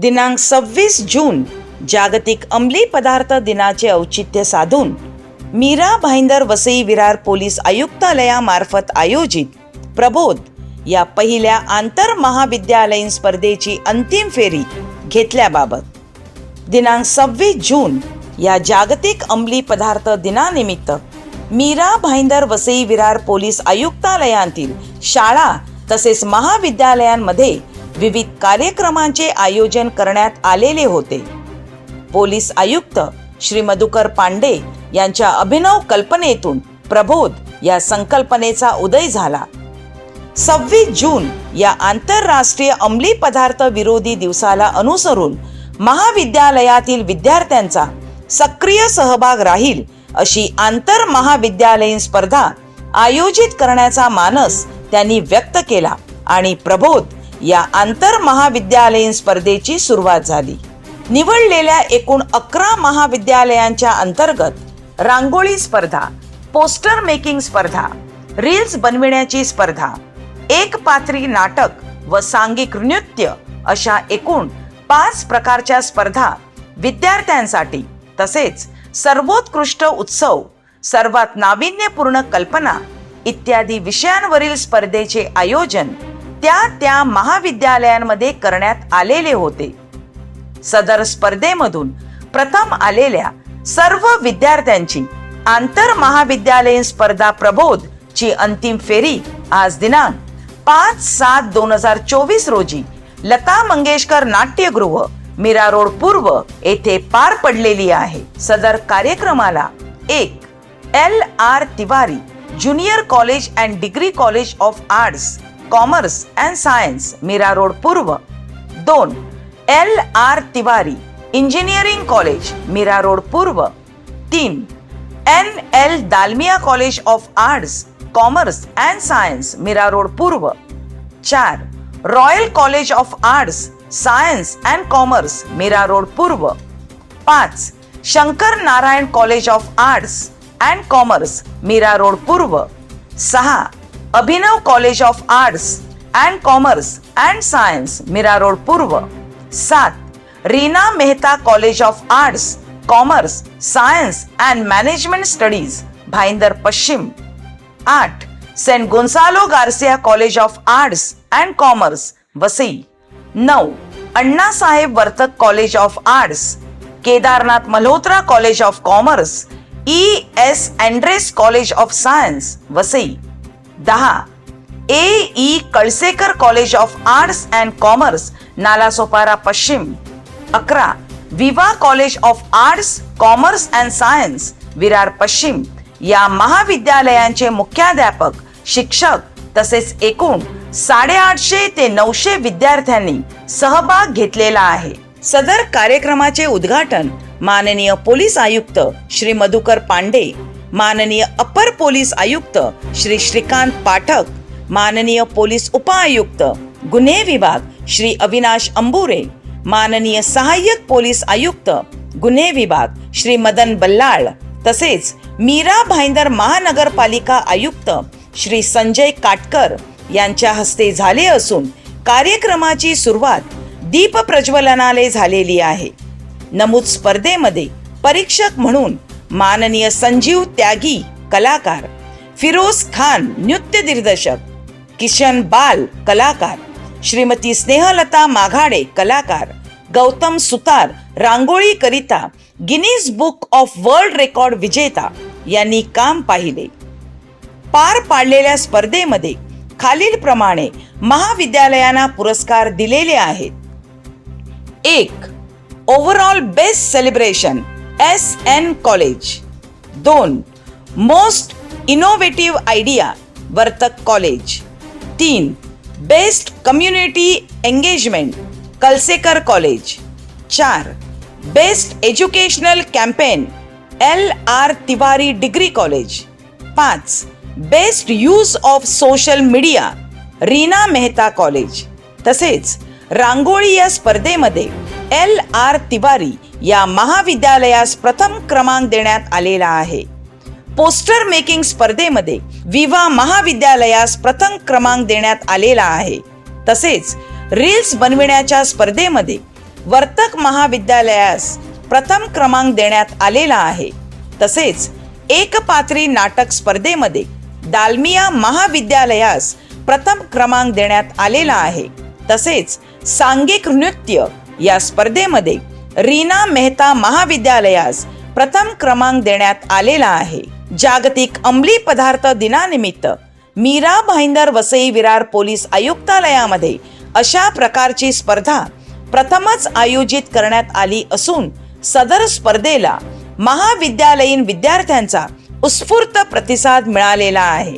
दिनांक सव्वीस जून जागतिक अंमली पदार्थ दिनाचे औचित्य साधून मीरा भाईंदर वसई विरार पोलीस आयुक्तालयामार्फत आयोजित प्रबोध या पहिल्या आंतर महाविद्यालयीन स्पर्धेची अंतिम फेरी घेतल्याबाबत. दिनांक सव्वीस जून या जागतिक अंमली पदार्थ दिनानिमित्त मीरा भाईंदर वसई विरार पोलीस आयुक्तालयांतील शाळा तसेच महाविद्यालयांमध्ये विविध कार्यक्रमांचे आयोजन करण्यात आलेले होते. पोलीस आयुक्त श्री मधुकर पांडे यांच्या अभिनव कल्पनेतून प्रबोध या संकल्पनेचा उदय झाला. सव्वीस जून या आंतरराष्ट्रीय अंमली पदार्थ विरोधी दिवसाला अनुसरून महाविद्यालयातील विद्यार्थ्यांचा सक्रिय सहभाग राहील अशी आंतर महाविद्यालयीन स्पर्धा आयोजित करण्याचा मानस त्यांनी व्यक्त केला आणि प्रबोध या आंतर महाविद्यालयीन स्पर्धेची सुरुवात झाली. निवडलेल्या एकूण अकरा महाविद्यालयांच्या अंतर्गत रांगोळी स्पर्धा पोस्टर मेकिंग स्पर्धा रील्स बनविण्याची स्पर्धा एक पात्री नाटक व सांघिक नृत्य अशा एकूण पाच प्रकारच्या स्पर्धा विद्यार्थ्यांसाठी तसेच सर्वोत्कृष्ट उत्सव सर्वात नाविन्यपूर्ण कल्पना इत्यादी विषयांवरील स्पर्धेचे आयोजन त्या त्या महाविद्यालयांमध्ये करण्यात आलेले होते. सदर स्पर्धेमधून प्रथम आलेल्या सर्व विद्यार्थ्यांची आंतर महाविद्यालयीन स्पर्धा प्रबोध ची अंतिम फेरी आज दिनांक पाच सात दोन हजार चोवीस रोजी लता मंगेशकर नाट्यगृह मीरा रोड पूर्व येथे पार पडलेली आहे. सदर कार्यक्रमाला एक L R Tiwari Junior College and Degree College of Arts Commerce and Science Mira Road पूर्व. दोन L R Tiwari Engineering College Mira Road पूर्व. तीन N L Dalmia College of Arts Commerce and Science Mira Road पूर्व. चार Royal College of Arts Science and Commerce Mira Road पूर्व. पाच Shankar Narayan College of Arts and Commerce Mira Road पूर्व. सहा Abhinav College of Arts and Commerce and Science Mira Road पूर्व. सात Reena Mehta College of Arts Commerce Science and Management Studies Bhayander पश्चिम. आठ Saint Gonsalo Garcia College of Arts and Commerce Vasai. नऊ Annasaheb Vartak College of Arts Kedarnath Malhotra College of Commerce E S Andres College of Science Vasai. दहा. A E Kalsekar College of Arts and Commerce Nalasopara पश्चिम. अकरा. Viva College of Arts Commerce and Science Virar पश्चिम. या महाविद्यालयांचे मुख्याध्यापक शिक्षक तसेच एकूण साडेआठशे ते नऊशे विद्यार्थ्यांनी सहभाग घेतलेला आहे. सदर कार्यक्रमाचे उद्घाटन माननीय पोलीस आयुक्त श्री मधुकर पांडे माननीय अपर पोलीस आयुक्त श्री श्रीकांत पाठक माननीय पोलीस उपआयुक्त गुन्हे विभाग श्री अविनाश अंबुरे माननीय सहाय्यक पोलीस आयुक्त गुन्हे विभाग श्री मदन बल्लाळ तसेच मीरा भाईंदर महानगरपालिका आयुक्त श्री संजय काटकर यांच्या हस्ते झाले असून कार्यक्रमाची सुरुवात दीप प्रज्वलनाले झालेली आहे. नमूद स्पर्धेमध्ये परीक्षक म्हणून माननीय संजीव त्यागी कलाकार फिरोज खान नृत्य दिग्दर्शक किशन बाल कलाकार श्रीमती स्नेहलता माघाडे कलाकार गौतम सुतार रांगोळी करिता Guinness Book of World Record विजेता यांनी काम पाहिले. पार पाडलेल्या स्पर्धेमध्ये खालीलप्रमाणे महाविद्यालयांना पुरस्कार दिलेले आहेत. एक overall best celebration S N college दोन most innovative idea Vartak college तीन best community engagement Kalsekar college चार best educational campaign L R Tiwari degree college पाच best use of social media Reena Mehta college तसेच रांगोळी या स्पर्धेमध्ये L R Tiwari या महाविद्यालयास प्रथम क्रमांक देण्यात आलेला आहे. पोस्टर मेकिंग स्पर्धेमध्ये विवा महाविद्यालयास प्रथम क्रमांक देण्यात आलेला आहे. तसेच रील्स बनविण्याच्या स्पर्धेमध्ये वर्तक महाविद्यालयास प्रथम क्रमांक देण्यात आलेला आहे. तसेच एकपात्री नाटक स्पर्धेमध्ये दालमिया महाविद्यालयास प्रथम क्रमांक देण्यात आलेला आहे. तसेच सांघिक नृत्य या स्पर्धेमध्ये रीना मेहता महाविद्यालयास प्रथम क्रमांक देण्यात आलेला आहे. जागतिक अंमली पदार्थ दिनानिमित्त मीरा भाईंदर वसई विरार पोलीस आयुक्तालयामध्ये अशा प्रकारची स्पर्धा प्रथमच आयोजित करण्यात आली असून सदर स्पर्धेला महाविद्यालयीन विद्यार्थ्यांचा उत्स्फूर्त प्रतिसाद मिळालेला आहे.